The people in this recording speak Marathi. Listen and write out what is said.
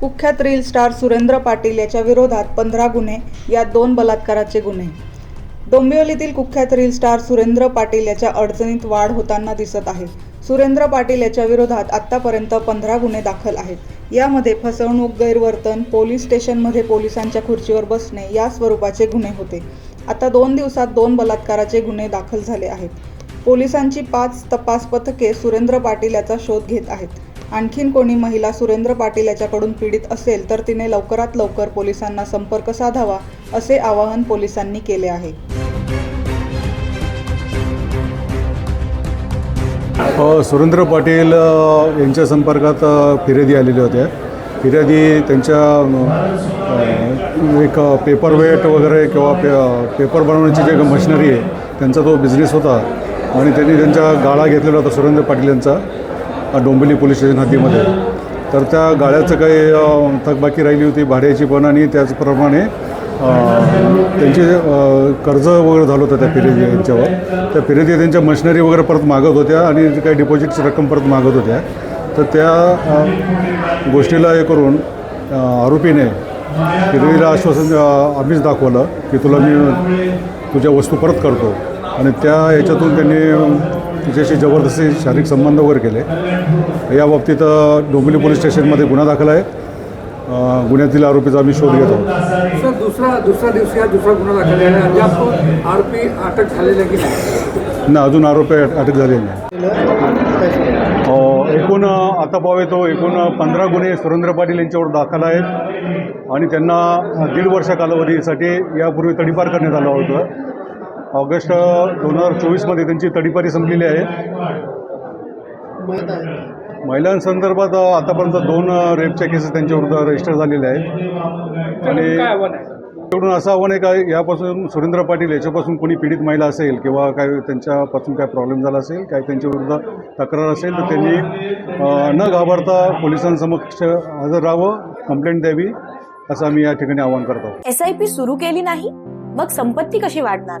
कुख्यात रील स्टार सुरेंद्र पाटील याच्या विरोधात पंधरा गुन्हे यात दोन बलात्काराचे गुन्हे. डोंबिवलीतील कुख्यात रील स्टार सुरेंद्र पाटील याच्या अडचणीत वाढ होताना दिसत आहे. सुरेंद्र पाटील याच्या विरोधात आतापर्यंत पंधरा गुन्हे दाखल आहेत. यामध्ये फसवणूक गैरवर्तन पोलीस स्टेशनमध्ये पोलिसांच्या खुर्चीवर बसणे या स्वरूपाचे गुन्हे होते. आता दोन दिवसात दोन बलात्काराचे गुन्हे दाखल झाले आहेत. पोलिसांची पाच तपास पथके सुरेंद्र पाटील याचा शोध घेत आहेत. आणखीन कोणी महिला सुरेंद्र पाटील याच्याकडून पीडित असेल तर तिने लवकरात लवकर पोलिसांना संपर्क साधावा असे आवाहन पोलिसांनी केले आहे. सुरेंद्र पाटील यांच्या संपर्कात फिर्यादी आलेल्या होत्या. फिर्यादी त्यांच्या एक पेपर वेट वगैरे किंवा पे पेपर बनवण्याची जे मशिनरी आहे त्यांचा तो बिझनेस होता. आणि त्यांनी त्यांच्या गाळा घेतलेला होता सुरेंद्र पाटील यांचा. डोंबिवली पोलीस स्टेशन हद्दीमध्ये. तर त्या गाळ्याचं काही थकबाकी राहिली होती भाड्याची पण आणि त्याचप्रमाणे त्यांचे कर्ज वगैरे झालं होतं त्या फिरेदी यांच्यावर. त्या फिरेदी त्यांच्या मशिनरी वगैरे परत मागत होत्या आणि काही डिपॉझिटची रक्कम परत मागत होत्या. तर त्या गोष्टीला हे करून आरोपीने फिरेदीला आश्वासन आम्हीच दाखवलं की तुला मी तुझ्या वस्तू परत करतो. आणि त्या याच्यातून त्यांनी तिच्याशी जबरदस्ती शारीरिक संबंध वगैरे केले. या बाबतीत डोंबिवली पोलीस स्टेशनमध्ये गुन्हा दाखल आहे. गुन्ह्यातील आरोपीचा आम्ही शोध घेत. सर दुसरा दुसरा दिवशी हा दुसरा गुन्हा दाखल आहे. आणि अद्याप आरोपी अटक झालेला की नाही? ना अजून आरोपी अटक झालेले नाही. एकूण आता पावे तो एकूण पंधरा गुन्हे सुरेंद्र पाटील यांच्यावर दाखल आहेत. आणि त्यांना दीड वर्ष कालावधीसाठी यापूर्वी तडीपार करण्यात आलं होतं. ऑगस्ट दोन हजार चोवीसमध्ये त्यांची तडीपारी संपलेली आहे. महिलांसंदर्भात आतापर्यंत दोन रेपच्या केसेस त्यांच्याविरुद्ध रजिस्टर झालेल्या आहेत. आणि काय एवढून असं आव्हान आहे का यापासून सुरेंद्र पाटील याच्यापासून कोणी पीडित महिला असेल किंवा काय त्यांच्यापासून काय प्रॉब्लेम झाला असेल काय त्यांच्या विरुद्ध तक्रार असेल तर त्यांनी न घाबरता पोलिसांसमक्ष हजर राहावं कंप्लेंट द्यावी असं आम्ही या ठिकाणी आवाहन करतो एस आय पी सुरू केली नाही मग संपत्ती कशी वाढणार?